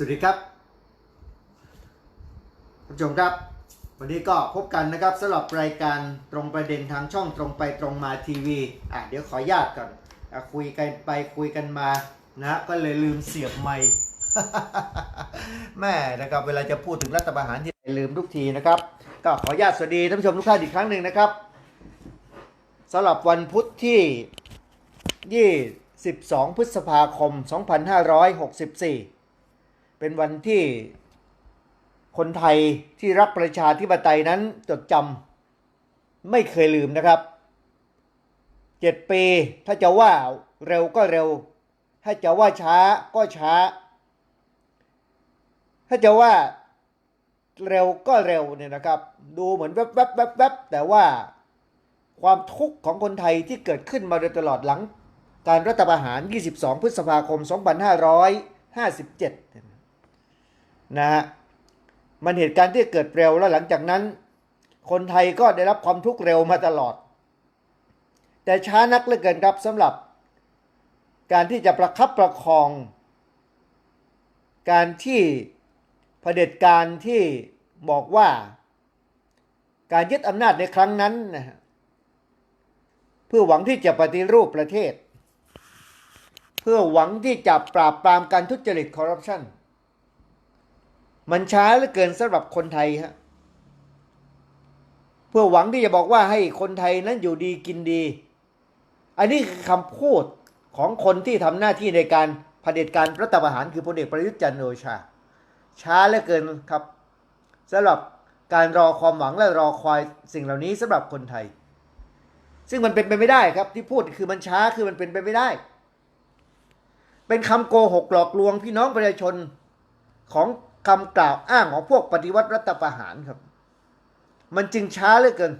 สวัสดีครับท่านผู้ชมครับ วันนี้ก็พบกันนะครับสำหรับรายการตรงประเด็นทางช่องตรงไปตรงมาทีวีอะเดี๋ยวขออนุญาตก่อนอคุยกันไปคุยกันมานะก็เลยลืมเสียบไมค์แม่นะครับเวลาจะพูดถึงรัฐประหารที่ลืมทุกทีนะครับ ก็ขออนุญาตสวัสดีท่านผู้ชมทุกท่านอีกครั้งหนึ่งนะครับสำหรับวันพุธที่ 22 พฤษภาคม 2564 เป็นวันที่คนไทยที่รักประชาธิปไตยนั้นจดจำไม่เคยลืมนะครับเจ็ดปีถ้าจะว่าเร็วก็เร็ว ถ้าจะว่าช้าก็ช้า ถ้าจะว่าเร็วก็เร็วเนี่ยนะครับ ดูเหมือนแวบแวบแวบแวบแต่ว่าความทุกข์ของคนไทยที่เกิดขึ้นมาโดยตลอดหลัง การรัฐประหาร 22 พฤษภาคม 2557 นะฮะมันเหตุการณ์ที่เกิดเร็วแล้วหลังจากนั้น คนไทยก็ได้รับความทุกข์เร็วมาตลอด แต่ช้านักเหลือเกินครับสำหรับ การที่จะประคับประคอง การที่เผด็จการที่บอกว่า การยึดอำนาจในครั้งนั้นนะเพื่อหวังที่จะปฏิรูปประเทศ เพื่อหวังที่จะปราบปรามการทุจริตคอร์รัปชัน มันช้าเหลือเกินสำหรับคนไทยฮะเพื่อหวังที่จะบอกว่าให้คนไทยนั้นอยู่ดีกินดี อันนี้คือคำพูดของคนที่ทำหน้าที่ในการเผด็จการรัฐประหารคือพลเอกประยุทธ์จันทร์โอชา ช้าเหลือเกินครับสำหรับการรอความหวังและรอคอยสิ่งเหล่านี้สำหรับคนไทย ซึ่งมันเป็นไปไม่ได้ครับ ที่พูดคือมันช้าคือมันเป็นไปไม่ได้ เป็นคำโกหกหลอกลวงพี่น้องประชาชนของ คำกล่าวอ้างของพวกปฏิวัติรัฐประหารครับ มันจึงช้าเหลือเกิน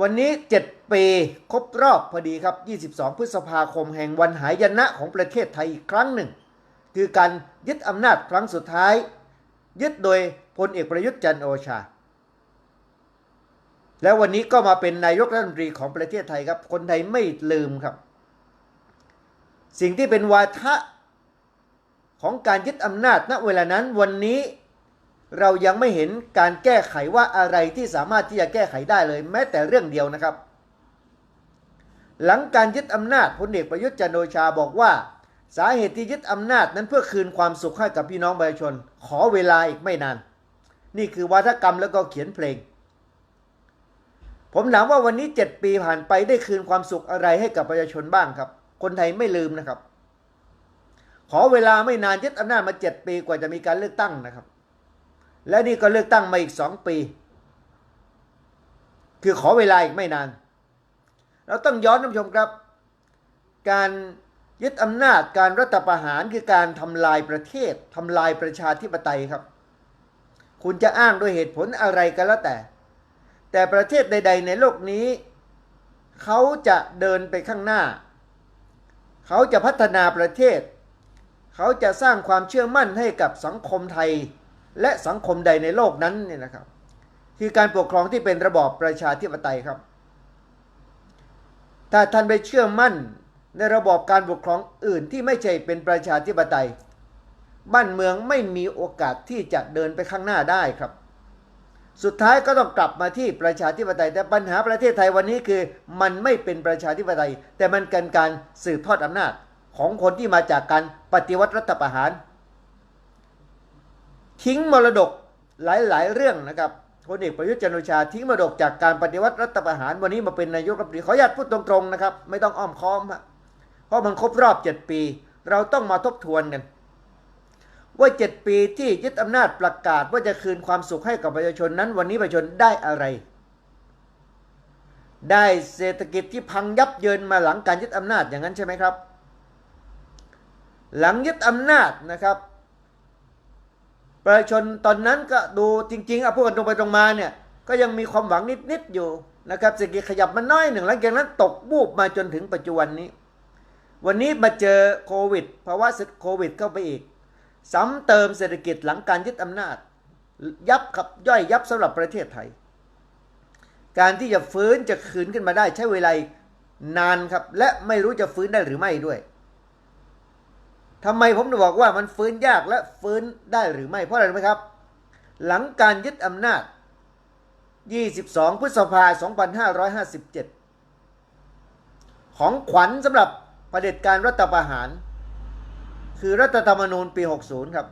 วันนี้7ปีครบรอบพอดีครับ 22 พฤษภาคมแห่งวันหายนะของประเทศไทยอีกครั้งหนึ่ง คือการยึดอำนาจครั้งสุดท้าย ยึดโดยพลเอกประยุทธ์จันโอชา แล้ววันนี้ก็มาเป็นนายกรัฐมนตรีของประเทศไทยครับ คนไทยไม่ลืมครับ สิ่งที่เป็นวาทะ ของการยึดอำนาจณเวลานั้นวันนี้เรายังไม่เห็นการแก้ไขว่าอะไรที่สามารถที่จะแก้ไขได้เลย แม้แต่เรื่องเดียวนะครับ หลังการยึดอำนาจพลเอกประยุทธ์จันโอชาบอกว่า สาเหตุที่ยึดอำนาจนั้นเพื่อคืนความสุขให้กับพี่น้องประชาชน ขอเวลาอีกไม่นาน นี่คือวาทกรรมแล้วก็เขียนเพลง ผมถามว่าวันนี้เจ็ดปีผ่านไปได้คืนความสุขอะไรให้กับประชาชนบ้างครับ คนไทยไม่ลืมนะครับ ขอเวลาไม่นานยึดอำนาจมาเจ็ดปีกว่าจะมีการเลือกตั้งนะครับ และนี่ก็เลือกตั้งมาอีกสองปี คือขอเวลาอีกไม่นาน เราต้องย้อนท่านผู้ชมครับ การยึดอำนาจการรัฐประหารคือการทำลายประเทศทำลายประชาธิปไตยครับ คุณจะอ้างด้วยเหตุผลอะไรก็แล้วแต่ แต่ประเทศใด ๆ ในโลกนี้ เขาจะเดินไปข้างหน้า เขาจะพัฒนาประเทศ เขาจะสร้างความเชื่อมั่นให้กับสังคมไทย และสังคมใดในโลกนั้นเนี่ยนะครับ คือการปกครองที่เป็นระบอบประชาธิปไตยครับ ถ้าท่านไปเชื่อมั่นในระบอบการปกครองอื่นที่ไม่ใช่เป็นประชาธิปไตย บ้านเมืองไม่มีโอกาสที่จะเดินไปข้างหน้าได้ครับ สุดท้ายก็ต้องกลับมาที่ประชาธิปไตย แต่ปัญหาประเทศไทยวันนี้คือมันไม่เป็นประชาธิปไตย แต่มันเป็นการสืบทอดอำนาจ ของคนที่มาจากการปฏิวัติรัฐประหาร ทิ้งมรดกหลาย ๆ เรื่องนะครับพลเอกประยุทธ์จันโอชาทิ้งมรดกจากการปฏิวัติรัฐประหารวันนี้มาเป็นนายกรัฐมนตรีขออนุญาตพูดตรงๆนะครับ ไม่ต้องอ้อมค้อมเพราะมันครบรอบ 7 ปี เราต้องมาทบทวนกัน ว่า 7 ปีที่ยึดอำนาจประกาศว่าจะคืนความสุขให้กับประชาชนนั้น วันนี้ประชาชนได้อะไร ได้เศรษฐกิจที่พังยับเยินมาหลังการยึดอำนาจอย่างนั้นใช่ไหมครับ หลังยึดอำนาจนะครับ ประชาชนตอนนั้นก็ดูจริงๆเอาพูดกันตรงไปตรงมาเนี่ยก็ยังมีความหวังนิดๆอยู่นะครับเศรษฐกิจขยับมาน้อยหนึ่งหลังจากนั้นตกบูบมาจนถึงปัจจุบันนี้ วันนี้มาเจอโควิดภาวะโควิดเข้าไปอีกซ้ำเติมเศรษฐกิจหลังการยึดอำนาจ ยับขับย่อยยับสำหรับประเทศไทย การที่จะฟื้นจะคืนขึ้นมาได้ใช้เวลานานครับ และไม่รู้จะฟื้นได้หรือไม่ด้วย ทำไมผมถึงบอกว่ามันฟื้นยากและฟื้นได้หรือไม่ เพราะอะไรรู้ไหมครับ หลังการยึดอำนาจ 22 พฤษภาคม2557 ของขวัญสำหรับเผด็จการรัฐประหาร คือรัฐธรรมนูญปี 60 ครับ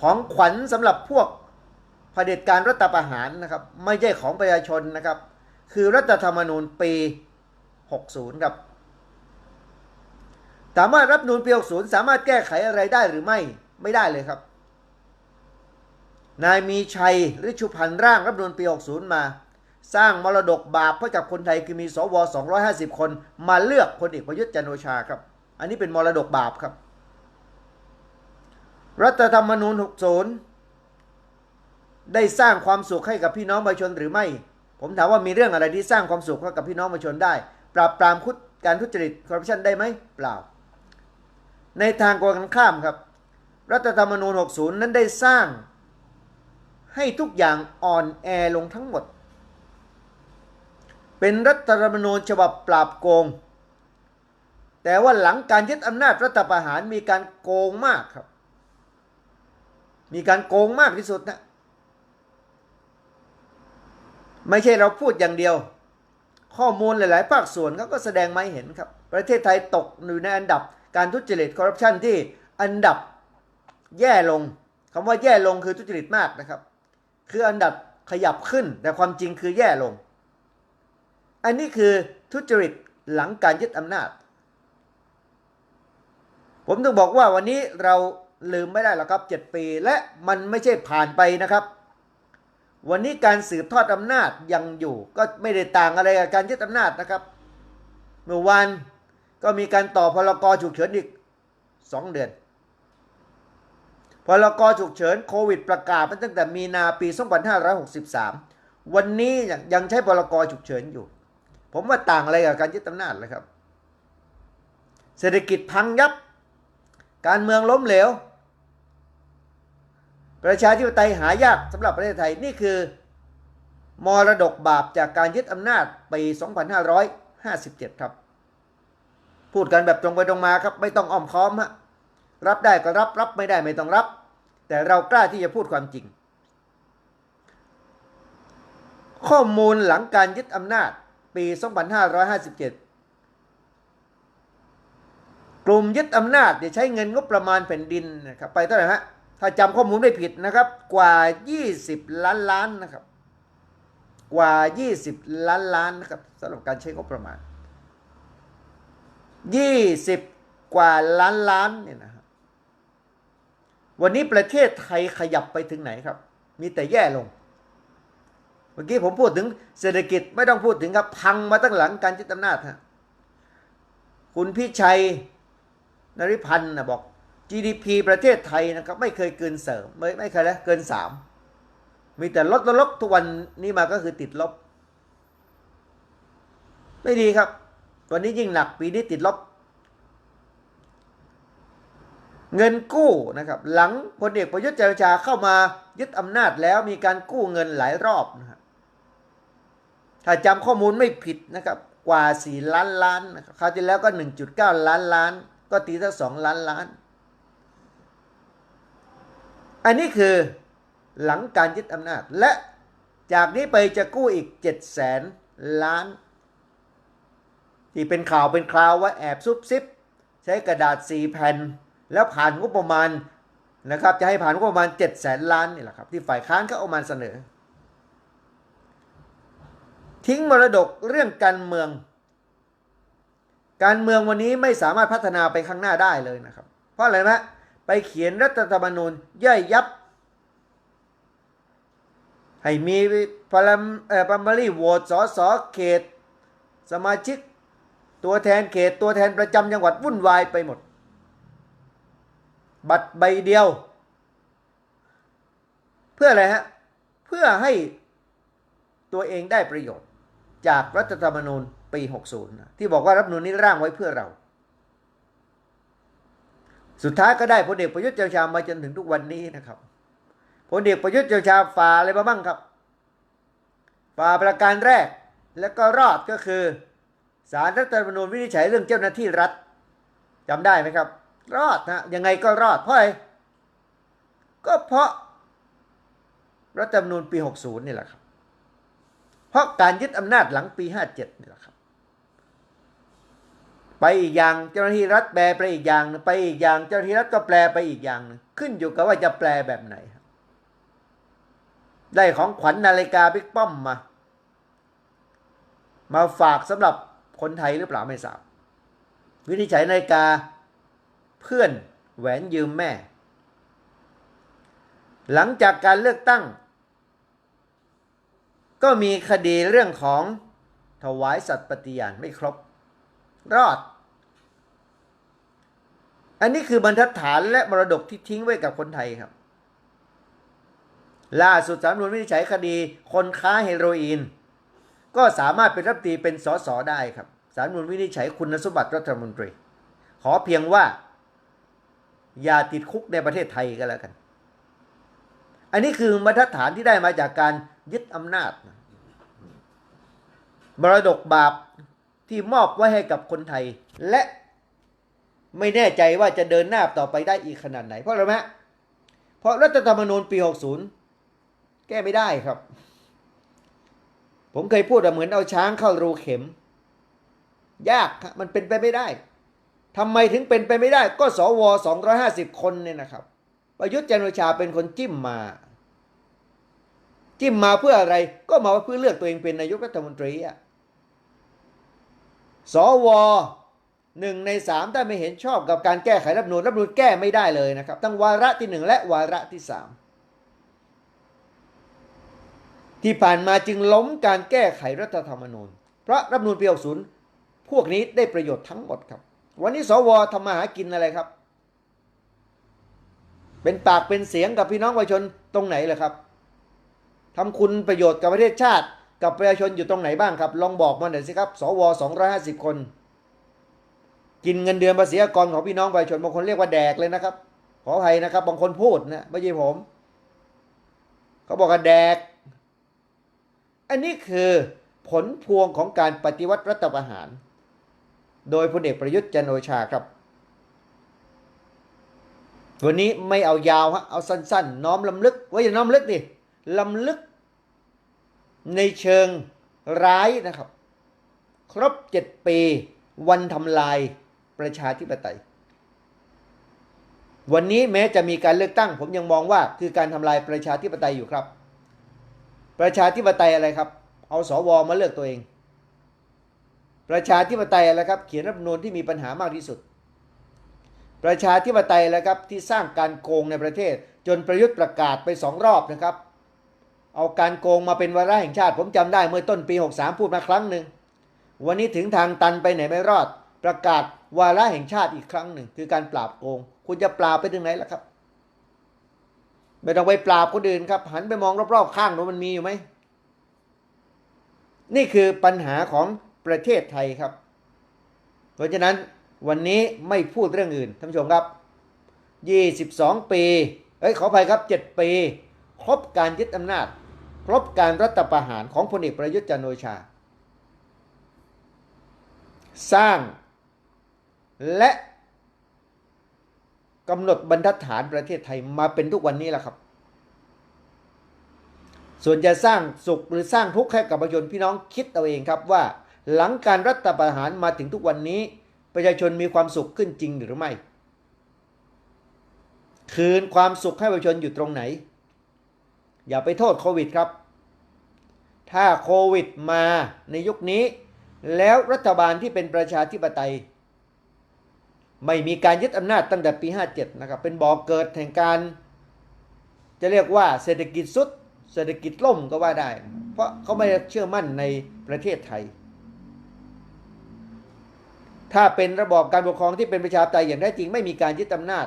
ของขวัญสำหรับพวกเผด็จการรัฐประหารนะครับ ไม่ใช่ของประชาชนนะครับ คือรัฐธรรมนูญปี 60 ครับ ถามารัฐธรรมนูญปี60สามารถแก้ไขอะไรได้หรือไม่ไม่ได้เลยครับ นายมีชัยหรือชุพันธ์ร่างรัฐธรรมนูญปี60มา สร้างมรดกบาปเพราะจากคนไทยคือมีสว250 คนมาเลือกพลเอกประยุทธ์จันโอชาครับ อันนี้เป็นมรดกบาปครับ รัฐธรรมนูญ60ได้สร้างความสุขให้กับพี่น้องประชาชนหรือไม่ ผมถามว่ามีเรื่องอะไรที่สร้างความสุขให้กับพี่น้องประชาชนได้ ปราบปรามคุดการทุจริตคอร์รัปชันได้ไหมเปล่า ในทางกกันข้ามครับ รัฐธรรมนูญ 60 นั้นได้สร้าง ให้ทุกอย่างอ่อนแอลงทั้งหมด เป็นรัฐธรรมนูญฉบับปราบโกง แต่ว่าหลังการยึดอำนาจรัฐประหารมีการโกงมากครับ มีการโกงมากที่สุดนะไม่ใช่เราพูดอย่างเดียว ข้อมูลหลาย ๆ ภาคส่วนเขาก็แสดงมาให้เห็นครับ ประเทศไทยตกอยู่ในอันดับ การทุจริตคอร์รัปชันที่อันดับแย่ลงคำว่าแย่ลงคือทุจริตมากนะครับ คืออันดับขยับขึ้น แต่ความจริงคือแย่ลง อันนี้คือทุจริตหลังการยึดอำนาจ ผมต้องบอกว่าวันนี้เราลืมไม่ได้หรอกครับเจ็ดปีและมันไม่ใช่ผ่านไปนะครับ วันนี้การสืบทอดอำนาจยังอยู่ ก็ไม่ได้ต่างอะไรกับการยึดอำนาจนะครับ เมื่อวาน ก็มีการต่อพลกรฉุกเฉินอีกสองเดือน พลกรฉุกเฉินโควิดประกาศมาตั้งแต่มีนาปี 2563 วันนี้ยังใช้พลกรฉุกเฉินอยู่ ผมว่าต่างอะไรกับการยึดอำนาจเลยครับ เศรษฐกิจพังยับ การเมืองล้มเหลว ประชาธิปไตยหายากสำหรับประเทศไทยนี่คือมรดกบาปจากการยึดอำนาจปี 2557 ครับ พูดกันแบบตรงไปตรงมาครับ ไม่ต้องอ้อมค้อมฮะรับได้ก็รับรับไม่ได้ไม่ต้องรับ แต่เรากล้าที่จะพูดความจริง ข้อมูลหลังการยึดอำนาจปี 2557 กลุ่มยึดอำนาจเนี่ยใช้เงินงบประมาณแผ่นดินนะครับไปเท่าไหร่ฮะถ้าจำข้อมูลไม่ผิดนะครับ กว่า 20 ล้านล้านนะครับ กว่า 20 ล้านล้านนะครับสำหรับการใช้งบประมาณ 20กว่าล้านล้านเนี่ยนะครับวันนี้ประเทศไทยขยับไปถึงไหนครับ มีแต่แย่ลง เมื่อกี้ผมพูดถึงเศรษฐกิจไม่ต้องพูดถึงครับ พังมาตั้งหลังการยึดอำนาจฮะคุณพิชัยนริพันธ์นะบอก GDP ประเทศไทยนะครับ ไม่เคยเกินเสริมไม่ไม่เคยแล้วเกินสามมีแต่ลดลดลดทุกวันนี้มาก็คือติดลบ ไม่ดีครับ วันนี้ยิ่งหนักปีนี้ติดลบ เงินกู้นะครับ หลังพลเอกประยุทธ์จันทร์ชาเข้ามายึดอำนาจแล้วมีการกู้เงินหลายรอบนะครับถ้าจำข้อมูลไม่ผิดนะครับกว่า 4 ล้านล้านนะครับคราวที่แล้วก็ 1.9 ล้านล้าน ก็ตีสัก2ล้านล้าน อันนี้คือหลังการยึดอำนาจและจากนี้ไปจะกู้อีก7แสนล้าน ที่เป็นข่าวเป็นคราวว่าแอบซุบซิบ ใช้กระดาษ4แผ่น แล้วผ่านงบประมาณนะครับจะให้ผ่านงบประมาณ7แสนล้านนี่แหละครับที่ฝ่ายค้านเขาเอามาเสนอ ทิ้งมรดกเรื่องการเมือง การเมืองวันนี้ไม่สามารถพัฒนาไปข้างหน้าได้เลยนะครับ เพราะอะไรนะไปเขียนรัฐธรรมนูญย่อยยับ ให้มีพลัมเอ่อพารีโหวตสอสอเขต สมาชิก ตัวแทนเขตตัวแทนประจำจังหวัดวุ่นวายไปหมด บัตรใบเดียว เพื่ออะไรฮะ เพื่อให้ตัวเองได้ประโยชน์ จากรัฐธรรมนูญปี 60นะที่บอกว่ารัฐนูญนี้ร่างไว้เพื่อเรา สุดท้ายก็ได้พลเอกประยุทธ์จันทร์โอชามาจนถึงทุกวันนี้นะครับพลเอกประยุทธ์จันทร์โอชาฝ่าอะไรมาบ้างครับฝ่าประการแรกแล้วก็รอดก็คือ สารรัฐธรรมนูญวินิจฉัยเรื่องเจ้าหน้าที่รัฐจำได้ไหมครับ รอดนะยังไงก็รอดเพราะอะไรก็เพราะรัฐธรรมนูญปี 60 นี่แหละครับ เพราะการยึดอำนาจหลังปี 57 นี่แหละครับ ไปอีกอย่างเจ้าหน้าที่รัฐแปลไปอีกอย่าง ไปอีกอย่างเจ้าหน้าที่รัฐก็แปลไปอีกอย่าง ขึ้นอยู่กับว่าจะแปลแบบไหน ได้ของขวัญนาฬิกาบิ๊กป้อมมา มาฝากสำหรับ คนไทยหรือเปล่าไม่ทราบ วินิจฉัยนาฬิกา เพื่อนแหวนยืมแม่ หลังจากการเลือกตั้ง ก็มีคดีเรื่องของถวายสัตย์ปฏิญาณไม่ครบ รอด อันนี้คือบรรทัดฐานและมรดกที่ทิ้งไว้กับคนไทยครับ ล่าสุดสารนุนวินิจฉัยคดีคนค้าเฮโรอีน ก็สามารถเป็นรัฐมนตรีเป็นสสได้ครับสารนุนวินิจฉัยคุณสมบัติรัฐมนตรี ขอเพียงว่า อย่าติดคุกในประเทศไทยก็แล้วกัน อันนี้คือบรรทัดฐานที่ได้มาจากการยึดอำนาจมรดกบาปที่มอบไว้ให้กับคนไทย และไม่แน่ใจว่าจะเดินหน้าต่อไปได้อีกขนาดไหน เพราะอะไรไหมเพราะรัฐธรรมนูญปี 60 แก้ไม่ได้ครับ ผมเคยพูดเหมือนเอาช้างเข้ารูเข็ม ยากมันเป็นไปไม่ได้ทำไมถึงเป็นไปไม่ได้ ก็สวอ250คนเนี่ยนะครับ ประยุทธ์จันโอชาเป็นคนจิ้มมา จิ้มมาเพื่ออะไรก็มาเพื่อเลือกตัวเองเป็นนายกรัฐมนตรีอะสวหนึ่งในสามถ้าไม่เห็นชอบกับการแก้ไขรัฐมนูญรัฐมนูญแก้ไม่ได้เลยนะครับทั้งวาระที่หนึ่งและวาระที่สาม ที่ผ่านมาจึงล้มการแก้ไขรัฐธรรมนูญ เพราะรัฐมนูญปี60พวกนี้ได้ประโยชน์ทั้งหมดครับ วันนี้สวทำมาหากินอะไรครับ เป็นปากเป็นเสียงกับพี่น้องประชาชนตรงไหนเหรอครับทำคุณประโยชน์กับประเทศชาติ กับประชาชนอยู่ตรงไหนบ้างครับ ลองบอกมาหน่อยสิครับ สว250 คน กินเงินเดือนภาษีอากรของพี่น้องประชาชนบางคนเรียกว่าแดกเลยนะครับ ขออภัยนะครับ บางคนพูดนะไม่ใช่ผมเขาบอกว่าแดก อันนี้คือผลพวงของการปฏิวัติรัฐประหาร โดยพลเอกประยุทธ์จันโอชาครับ วันนี้ไม่เอายาวฮะเอาสั้นๆ น้อมลำลึกว่าอย่าน้อมลึกดิลำลึกในเชิงร้ายนะครับ ครบเจ็ดปีวันทำลายประชาธิปไตย วันนี้แม้จะมีการเลือกตั้ง ผมยังมองว่าคือการทำลายประชาธิปไตยอยู่ครับ ประชาธิปไตยอะไรครับ เอาสวมาเลือกตัวเอง ประชาธิปไตยอะไรครับ เขียนรัฐมนูญที่มีปัญหามากที่สุด ประชาธิปไตยแล้วครับที่สร้างการโกงในประเทศ จนประยุทธ์ประกาศไปสองรอบนะครับ เอาการโกงมาเป็นวาระแห่งชาติ ผมจำได้เมื่อต้นปี 63 พูดมาครั้งหนึ่งวันนี้ถึงทางตันไปไหนไม่รอด ประกาศวาระแห่งชาติอีกครั้งหนึ่ง คือการปราบโกง คุณจะปราบไปถึงไหนล่ะครับ ไม่ต้องไปปราบคนอื่นครับ หันไปมองรอบๆข้างว่ามันมีอยู่ไหม นี่คือปัญหาของประเทศไทยครับ เพราะฉะนั้นวันนี้ไม่พูดเรื่องอื่นท่านผู้ชมครับ 22 ปีเอ้ยขออภัยครับ 7 ปี ครบการยึดอำนาจ ครบการรัฐประหารของพลเอกประยุทธ์จันทร์โอชา สร้างและ กำหนดบรรทัดฐานประเทศไทยมาเป็นทุกวันนี้แหละครับ ส่วนจะสร้างสุขหรือสร้างทุกข์ให้กับประชาชนพี่น้องคิดเอาเองครับว่า หลังการรัฐประหารมาถึงทุกวันนี้ ประชาชนมีความสุขขึ้นจริงหรือไม่ คืนความสุขให้ประชาชนอยู่ตรงไหน อย่าไปโทษโควิดครับ ถ้าโควิดมาในยุคนี้ แล้วรัฐบาลที่เป็นประชาธิปไตย ไม่มีการยึดอำนาจตั้งแต่ปี 57 นะครับ เป็นบ่อกเกิดแห่งการ จะเรียกว่าเศรษฐกิจสุด เศรษฐกิจล่มก็ว่าได้ เพราะเขาไม่เชื่อมั่นในประเทศไทย ถ้าเป็นระบอบการปกครองที่เป็นประชาธิปไตยอย่างแท้จริงไม่มีการยึดอำนาจ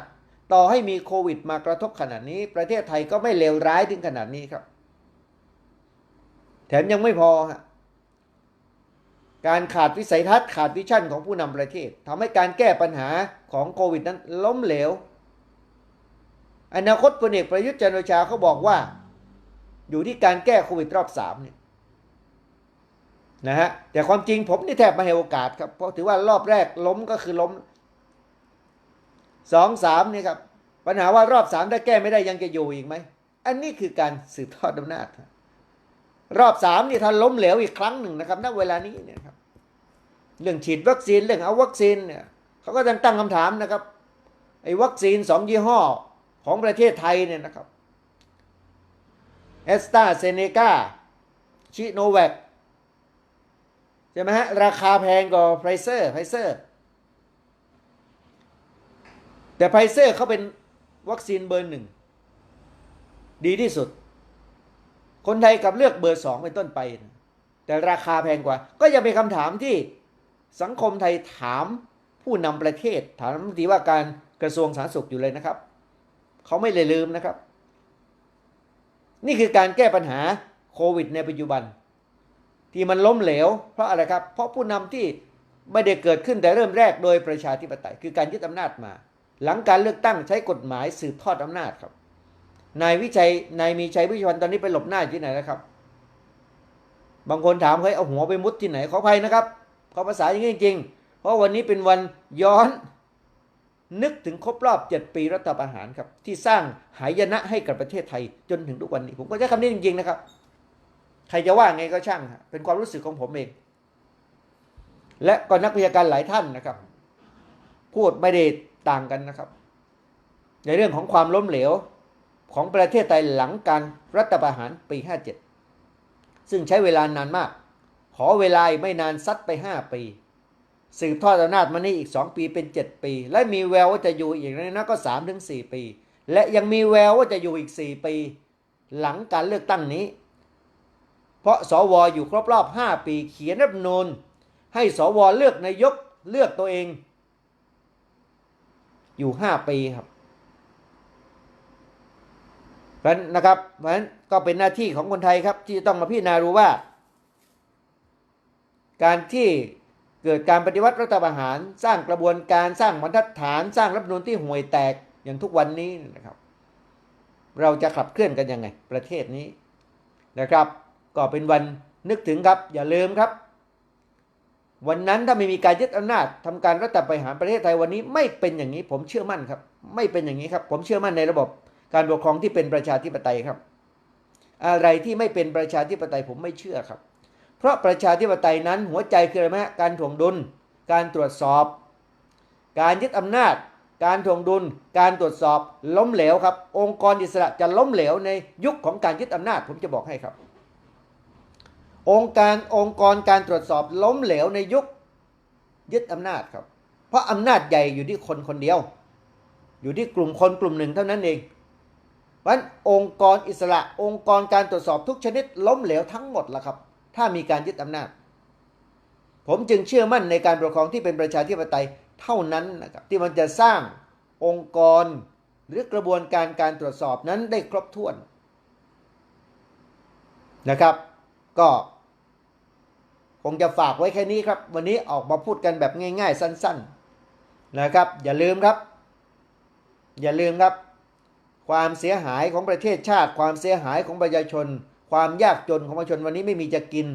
ต่อให้มีโควิดมากระทบขนาดนี้ ประเทศไทยก็ไม่เลวร้ายถึงขนาดนี้ครับ แถมยังไม่พอฮะ การขาดวิสัยทัศน์ขาดวิชั่นของผู้นำประเทศทำให้การแก้ปัญหาของโควิดนั้นล้มเหลว อนาคตพลเอกประยุทธ์จันทร์โอชาเขาบอกว่า อยู่ที่การแก้โควิดรอบสามเนี่ยนะฮะแต่ความจริงผมนี่แทบไม่ให้โอกาสครับเพราะถือว่ารอบแรกล้มก็คือล้มสองสามเนี่ยครับปัญหาว่ารอบสามถ้าแก้ไม่ได้ยังจะอยู่อีกไหม อันนี้คือการสืบทอดอำนาจค รอบสามนี่ถ้าล้มเหลวอีกครั้งหนึ่งนะครับณเวลานี้เนี่ยครับ เรื่องฉีดวัคซีนเรื่องเอาวัคซีนเนี่ยเขาก็ยังตั้งคำถามนะครับไอ้วัคซีนสองยี่ห้อของประเทศไทยเนี่ยนะครับแอสตราเซเนกาชิโนแวคใช่ไหมฮะราคาแพงกว่าไฟเซอร์ไฟเซอร์ แต่ไฟเซอร์เขาเป็นวัคซีนเบอร์หนึ่ง ดีที่สุด คนไทยกับเลือกเบอร์สองเป็นต้นไปนะแต่ราคาแพงกว่า ก็ยังเป็นคำถามที่สังคมไทยถามผู้นำประเทศ ถามรัฐมนตรีว่าการกระทรวงสาธารณสุขอยู่เลยนะครับ เขาไม่เลยลืมนะครับ นี่คือการแก้ปัญหาโควิดในปัจจุบัน ที่มันล้มเหลว เพราะอะไรครับ เพราะผู้นำที่ไม่ได้เกิดขึ้นแต่เริ่มแรกโดยประชาธิปไตย คือการยึดอำนาจมา หลังการเลือกตั้งใช้กฎหมายสืบทอดอำนาจครับ นายวิชัยนายมีชัยวิชวันตอนนี้ไปหลบหน้าอยู่ที่ไหนแล้วครับ บางคนถามเฮ้ยเอาหัวไปมุดที่ไหนขออภัยนะครับขอภาษาอย่างนี้จริงๆ เพราะวันนี้เป็นวันย้อน นึกถึงครบรอบเจ็ดปีรัฐประหารครับ ที่สร้างหายนะให้กับประเทศไทยจนถึงทุกวันนี้ ผมก็ใช้คำนี้จริง ๆ นะครับ ใครจะว่าไงก็ช่าง เป็นความรู้สึกของผมเอง และก็นักวิชาการหลายท่านนะครับ พูดไม่ได้ต่างกันนะครับ ในเรื่องของความล้มเหลว ของประเทศไทยหลังการรัฐประหารปี 57 ซึ่งใช้เวลานานมาก ขอเวลาไม่นานซัดไป 5 ปี สืบทอดอำนาจมานี่อีก 2 ปีเป็น 7 ปี และมีแววว่าจะอยู่อีกนะก็3ถึง4ปี และยังมีแววว่าจะอยู่อีก 4 ปี หลังการเลือกตั้งนี้ เพราะสวอยู่ครบรอบ 5 ปีเขียนรัฐนูญให้สวเลือกนายกเลือกตัวเอง อยู่ 5 ปีครับ เพราะนั้นนะครับเพราะนั้นก็เป็นหน้าที่ของคนไทยครับ ที่จะต้องมาพิจารณาดูว่า การที่เกิดการปฏิวัติรัฐประหาร สร้างกระบวนการสร้างบรรทัดฐาน สร้างรัฐมนูญที่ห่วยแตกอย่างทุกวันนี้นะครับ เราจะขับเคลื่อนกันยังไง ประเทศนี้นะครับ ก็เป็นวันนึกถึงครับ อย่าลืมครับ วันนั้นถ้าไม่มีการยึดอำนาจทำการรัฐประหารประเทศไทยวันนี้ไม่เป็นอย่างนี้ ผมเชื่อมั่นครับ ไม่เป็นอย่างนี้ครับ ผมเชื่อมั่นในระบบ การปกครองที่เป็นประชาธิปไตยครับ อะไรที่ไม่เป็นประชาธิปไตยผมไม่เชื่อครับ เพราะประชาธิปไตยนั้นหัวใจคืออะไรไหมฮะการถ่วงดุล การตรวจสอบ การยึดอำนาจ การถ่วงดุล การตรวจสอบล้มเหลวครับ องค์กรอิสระจะล้มเหลวในยุคของการยึดอำนาจ ผมจะบอกให้ครับ องค์การองค์กรการตรวจสอบล้มเหลวในยุคยึดอำนาจครับ เพราะอำนาจใหญ่อยู่ที่คนคนเดียว อยู่ที่กลุ่มคนกลุ่มหนึ่งเท่านั้นเอง เพราะฉะนั้นองค์กรอิสระองค์กรการตรวจสอบทุกชนิดล้มเหลวทั้งหมดละครับ ถ้ามีการยึดอำนาจ ผมจึงเชื่อมั่นในการปกครองที่เป็นประชาธิปไตยเท่านั้นนะครับที่มันจะสร้างองค์กรหรือกระบวนการการตรวจสอบนั้นได้ครบถ้วนนะครับ ก็คงจะฝากไว้แค่นี้ครับ วันนี้ออกมาพูดกันแบบง่าย ๆ สั้น ๆ นะครับ อย่าลืมครับ อย่าลืมครับ ความเสียหายของประเทศชาติ ความเสียหายของประชาชน ความยากจนของประชาชนวันนี้ไม่มีจะกิน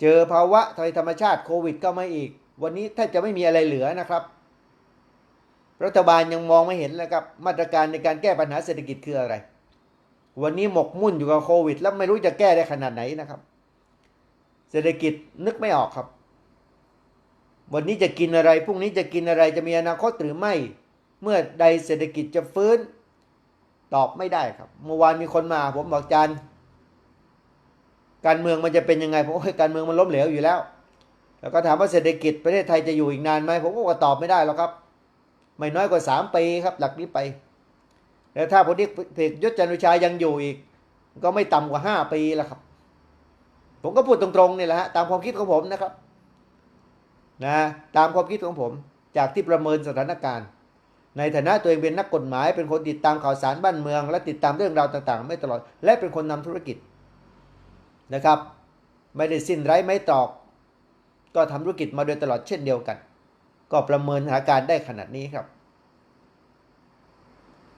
เจอภาวะทางธรรมชาติโควิดก็มาอีก วันนี้ถ้าจะไม่มีอะไรเหลือนะครับ รัฐบาลยังมองไม่เห็นเลยครับมาตรการในการแก้ปัญหาเศรษฐกิจคืออะไร วันนี้หมกมุ่นอยู่กับโควิด แล้วไม่รู้จะแก้ได้ขนาดไหนนะครับ เศรษฐกิจนึกไม่ออกครับ วันนี้จะกินอะไรพรุ่งนี้จะกินอะไรจะมีอนาคตหรือไม่ เมื่อใดเศรษฐกิจจะฟื้น ตอบไม่ได้ครับ เมื่อวานมีคนมา ผมบอกอาจารย์การเมืองมันจะเป็นยังไงผมว่าการเมืองมันล้มเหลวอยู่แล้ว แล้วก็ถามว่าเศรษฐกิจประเทศไทยจะอยู่อีกนานไหมผมก็ตอบไม่ได้หรอกครับ ไม่น้อยกว่าสามปีครับ หลักนี้ไป แล้วถ้าพลเอกเพกยศจันทร์โอชายังอยู่อีก ก็ไม่ต่ำกว่าห้าปีแล้วครับ ผมก็พูดตรงๆนี่แหละฮะตามความคิดของผมนะครับนะตามความคิดของผมจากที่ประเมินสถานการณ์ ในฐานะตัวเองเป็นนักกฎหมาย เป็นคนติดตามข่าวสารบ้านเมือง และติดตามเรื่องราวต่างๆ ไม่ตลอด และเป็นคนนำธุรกิจนะครับ ไม่ได้สิ้นไร้ไม่ตอก ก็ทำธุรกิจมาโดยตลอดเช่นเดียวกัน ก็ประเมินสถานการณ์ได้ขนาดนี้ครับ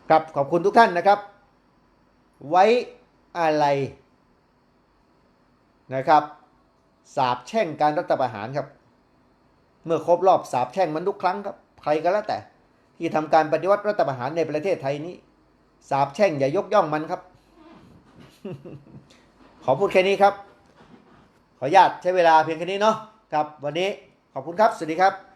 ครับขอบคุณทุกท่านนะครับ ไว้อะไรนะครับสาบแช่งการรัฐประหารครับ เมื่อครบรอบสาบแช่งมันทุกครั้งครับ ใครก็แล้วแต่ ที่ทำการปฏิวัติรัฐประหารในประเทศไทยนี้สาบแช่งอย่ายกย่องมันครับ ขอพูดแค่นี้ครับ ขออนุญาตใช้เวลาเพียงแค่นี้เนาะครับ วันนี้ขอบคุณครับ สวัสดีครับ